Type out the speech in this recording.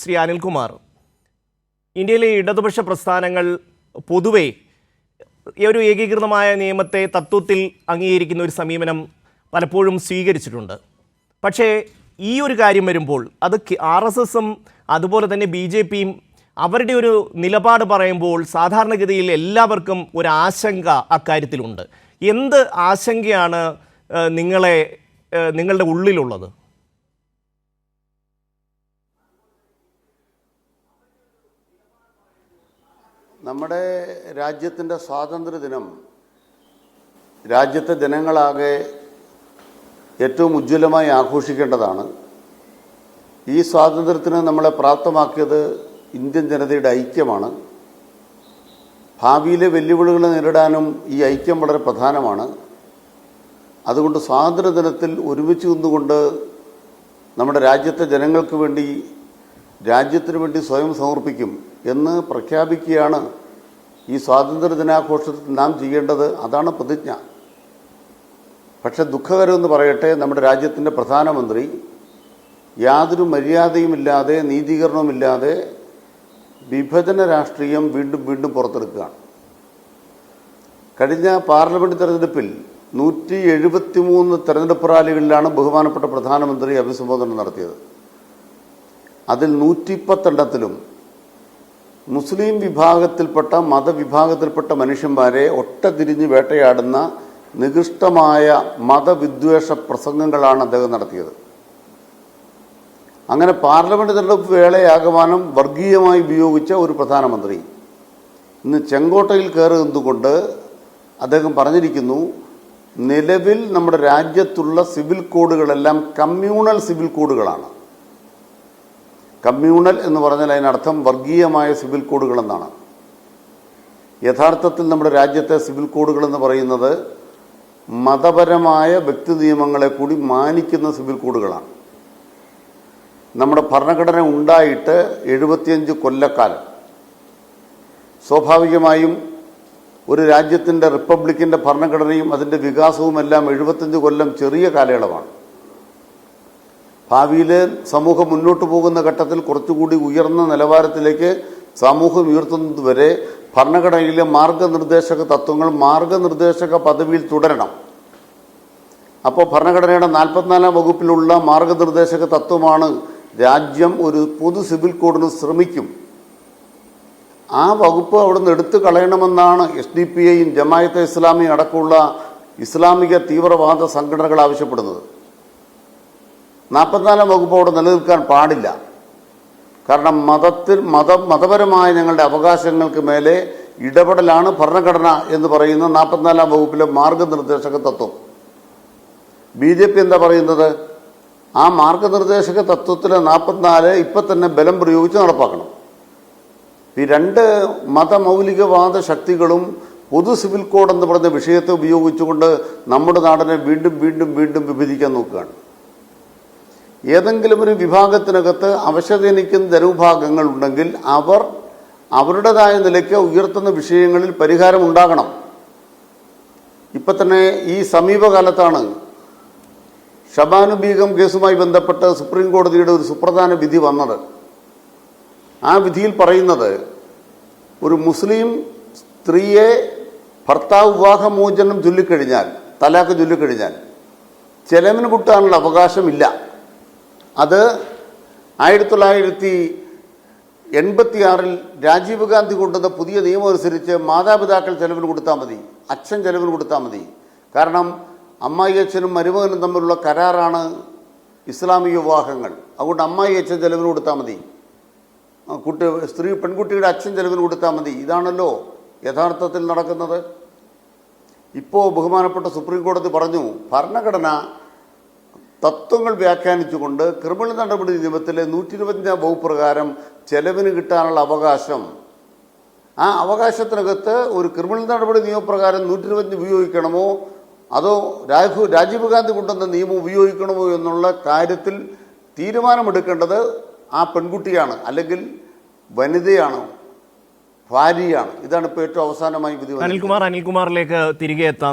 ശ്രീ അനിൽകുമാർ ഇന്ത്യയിലെ ഇടതുപക്ഷ പ്രസ്ഥാനങ്ങൾ പൊതുവെ ഒരു ഏകീകൃതമായ നിയമത്തെ തത്വത്തിൽ അംഗീകരിക്കുന്ന ഒരു സമീപനം പലപ്പോഴും സ്വീകരിച്ചിട്ടുണ്ട്. പക്ഷേ ഈ ഒരു കാര്യം വരുമ്പോൾ അത് ആർ എസ് എസും അതുപോലെ തന്നെ ബി ജെ പിയും അവരുടെ ഒരു നിലപാട് പറയുമ്പോൾ സാധാരണഗതിയിൽ എല്ലാവർക്കും ഒരു ആശങ്ക അക്കാര്യത്തിലുണ്ട്. എന്ത് ആശങ്കയാണ് നിങ്ങളെ നിങ്ങളുടെ ഉള്ളിലുള്ളത്? നമ്മുടെ രാജ്യത്തിന്റെ സ്വാതന്ത്ര്യദിനം രാജ്യത്തെ ജനങ്ങളാകെ ഏറ്റവും ഉജ്ജ്വലമായി ആഘോഷിക്കേണ്ടതാണ്. ഈ സ്വാതന്ത്ര്യത്തിന് നമ്മളെ പ്രാപ്തമാക്കിയത് ഇന്ത്യൻ ജനതയുടെ ഐക്യമാണ്. ഭാവിയിലെ വെല്ലുവിളികൾ നേരിടാനും ഈ ഐക്യം വളരെ പ്രധാനമാണ്. അതുകൊണ്ട് സ്വാതന്ത്ര്യദിനത്തിൽ ഒരുമിച്ച് നിന്നുകൊണ്ട് നമ്മുടെ രാജ്യത്തെ ജനങ്ങൾക്ക് വേണ്ടി രാജ്യത്തിനു വേണ്ടി സ്വയം സമർപ്പിക്കും. എന്ന് പ്രഖ്യാപിക്കുകയാണ് ഈ സ്വാതന്ത്ര്യ ദിനാഘോഷത്തിൽ നാം ചെയ്യേണ്ടത്. അതാണ് പ്രതിജ്ഞ. പക്ഷെ ദുഃഖകരമെന്ന് പറയട്ടെ നമ്മുടെ രാജ്യത്തിന്റെ പ്രധാനമന്ത്രി യാതൊരു മര്യാദയുമില്ലാതെ നീതീകരണവുമില്ലാതെ വിഭജന രാഷ്ട്രീയം വീണ്ടും വീണ്ടും പുറത്തെടുക്കുകയാണ്. കഴിഞ്ഞ പാർലമെന്റ് തെരഞ്ഞെടുപ്പിൽ നൂറ്റി എഴുപത്തി മൂന്ന് തെരഞ്ഞെടുപ്പ് റാലികളിലാണ് ബഹുമാനപ്പെട്ട പ്രധാനമന്ത്രി അഭിസംബോധന നടത്തിയത്. അതിൽ നൂറ്റിപ്പത്തെണ്ണത്തിലും മുസ്ലിം വിഭാഗത്തിൽപ്പെട്ട മതവിഭാഗത്തിൽപ്പെട്ട മനുഷ്യന്മാരെ ഒട്ടതിരിഞ്ഞ് വേട്ടയാടുന്ന നികൃഷ്ടമായ മതവിദ്വേഷ പ്രസംഗങ്ങളാണ് അദ്ദേഹം നടത്തിയത്. അങ്ങനെ പാർലമെന്റ് തെരഞ്ഞെടുപ്പ് വേളയാകമാനം വർഗീയമായി ഉപയോഗിച്ച ഒരു പ്രധാനമന്ത്രി. ഇന്ന് ചെങ്കോട്ടയിൽ കയറുന്നതുകൊണ്ട് അദ്ദേഹം പറഞ്ഞിരിക്കുന്നു നിലവിൽ നമ്മുടെ രാജ്യത്തുള്ള സിവിൽ കോഡുകളെല്ലാം കമ്മ്യൂണൽ സിവിൽ കോഡുകളാണ്. കമ്മ്യൂണൽ എന്ന് പറഞ്ഞാൽ അതിനർത്ഥം വർഗീയമായ സിവിൽ കോഡുകൾ എന്നാണ് യഥാർത്ഥത്തിൽ നമ്മുടെ രാജ്യത്തെ സിവിൽ കോഡുകൾ എന്ന് പറയുന്നത് മതപരമായ വ്യക്തി നിയമങ്ങളെ കൂടി മാനിക്കുന്ന സിവിൽ കോഡുകളാണ്. നമ്മുടെ ഭരണഘടന ഉണ്ടായിട്ട് എഴുപത്തിയഞ്ച് കൊല്ലക്കാലം. സ്വാഭാവികമായും ഒരു രാജ്യത്തിന്റെ റിപ്പബ്ലിക്കിന്റെ ഭരണഘടനയും അതിന്റെ വികാസവും എല്ലാം എഴുപത്തഞ്ച് കൊല്ലം ചെറിയ കാലയളവാണ്. ഭാവിയിൽ സമൂഹം മുന്നോട്ട് പോകുന്ന ഘട്ടത്തിൽ കുറച്ചുകൂടി ഉയർന്ന നിലവാരത്തിലേക്ക് സമൂഹം ഉയർത്തുന്നത് വരെ ഭരണഘടനയിലെ മാർഗനിർദ്ദേശക തത്വങ്ങൾ മാർഗനിർദ്ദേശക പദവിയിൽ തുടരണം. അപ്പോൾ ഭരണഘടനയുടെ നാൽപ്പത്തിനാലാം വകുപ്പിലുള്ള മാർഗനിർദ്ദേശക തത്വമാണ് രാജ്യം ഒരു പൊതു സിവിൽ കോഡിന് ശ്രമിക്കും. ആ വകുപ്പ് അവിടുന്ന് എടുത്തു കളയണമെന്നാണ് എസ് ഡി പി ഐയും ജമായത്തെ ഇസ്ലാമിയും അടക്കമുള്ള ഇസ്ലാമിക തീവ്രവാദ സംഘടനകൾ ആവശ്യപ്പെടുന്നത്. നാൽപ്പത്തിനാലാം വകുപ്പ് അവിടെ നിലനിൽക്കാൻ പാടില്ല. കാരണം മതത്തിൽ മത മതപരമായ ഞങ്ങളുടെ അവകാശങ്ങൾക്ക് മേലെ ഇടപെടലാണ് ഭരണഘടന എന്ന് പറയുന്ന നാൽപ്പത്തിനാലാം വകുപ്പിലെ മാർഗനിർദ്ദേശക തത്വം. ബി ജെ പി എന്താ പറയുന്നത്? ആ മാർഗനിർദ്ദേശക തത്വത്തിലെ നാൽപ്പത്തിനാല് ഇപ്പം തന്നെ ബലം പ്രയോഗിച്ച് നടപ്പാക്കണം. ഈ രണ്ട് മതമൗലികവാദ ശക്തികളും പൊതു സിവിൽ കോഡ് എന്ന് പറഞ്ഞ വിഷയത്തെ ഉപയോഗിച്ചുകൊണ്ട് നമ്മുടെ നാടിനെ വീണ്ടും വീണ്ടും വീണ്ടും വിഭജിക്കാൻ നോക്കുകയാണ്. ഏതെങ്കിലും ഒരു വിഭാഗത്തിനകത്ത് അവശതനിക്കുന്ന ജനവിഭാഗങ്ങൾ ഉണ്ടെങ്കിൽ അവർ അവരുടേതായ നിലയ്ക്ക് ഉയർത്തുന്ന വിഷയങ്ങളിൽ പരിഹാരം ഉണ്ടാകണം. ഇപ്പം തന്നെ ഈ സമീപകാലത്താണ് ഷബാനു ബീഗം കേസുമായി ബന്ധപ്പെട്ട് സുപ്രീം കോടതിയുടെ ഒരു സുപ്രധാന വിധി വന്നത്. ആ വിധിയിൽ പറയുന്നത് ഒരു മുസ്ലിം സ്ത്രീയെ ഭർത്താവ് വിവാഹമോചനം ചൊല്ലിക്കഴിഞ്ഞാൽ തലാക്ക് ചൊല്ലിക്കഴിഞ്ഞാൽ ചെലവിന് കുട്ടാനുള്ള അവകാശമില്ല. അത് ആയിരത്തി തൊള്ളായിരത്തി എൺപത്തിയാറിൽ രാജീവ് ഗാന്ധി കൊണ്ടുവന്ന പുതിയ നിയമം അനുസരിച്ച് മാതാപിതാക്കൾ ചെലവിന് കൊടുത്താൽ മതി അച്ഛൻ ചെലവിന് കൊടുത്താൽ മതി. കാരണം അമ്മായി അച്ഛനും മരുമകനും തമ്മിലുള്ള കരാറാണ് ഇസ്ലാമിക വിവാഹങ്ങൾ. അതുകൊണ്ട് അമ്മായി അച്ഛൻ ചെലവിന് കൊടുത്താൽ മതി. കുട്ടി സ്ത്രീ പെൺകുട്ടിയുടെ അച്ഛൻ ചെലവിന് കൊടുത്താൽ മതി. ഇതാണല്ലോ യഥാർത്ഥത്തിൽ നടക്കുന്നത്. ഇപ്പോൾ ബഹുമാനപ്പെട്ട സുപ്രീം കോടതി പറഞ്ഞു ഭരണഘടന തത്വങ്ങൾ വ്യാഖ്യാനിച്ചുകൊണ്ട് ക്രിമിനൽ നടപടി നിയമത്തിലെ നൂറ്റി ഇരുപത്തിയഞ്ചാം വകുപ്പ് പ്രകാരം ചെലവിന് കിട്ടാനുള്ള അവകാശം. ആ അവകാശത്തിനകത്ത് ഒരു ക്രിമിനൽ നടപടി നിയമപ്രകാരം നൂറ്റി ഇരുപത്തഞ്ച് ഉപയോഗിക്കണമോ? അതോ രാഹു രാജീവ് ഗാന്ധി കൊണ്ടുവന്ന നിയമം ഉപയോഗിക്കണമോ എന്നുള്ള കാര്യത്തിൽ തീരുമാനമെടുക്കേണ്ടത് ആ പെൺകുട്ടിയാണ്. അല്ലെങ്കിൽ വനിതയാണ്. ഭാര്യയാണ്. ഇതാണ് ഇപ്പോൾ ഏറ്റവും അവസാനമായി വിധി. അനിൽകുമാർ അനിൽകുമാറിലേക്ക് തിരികെ എത്താം.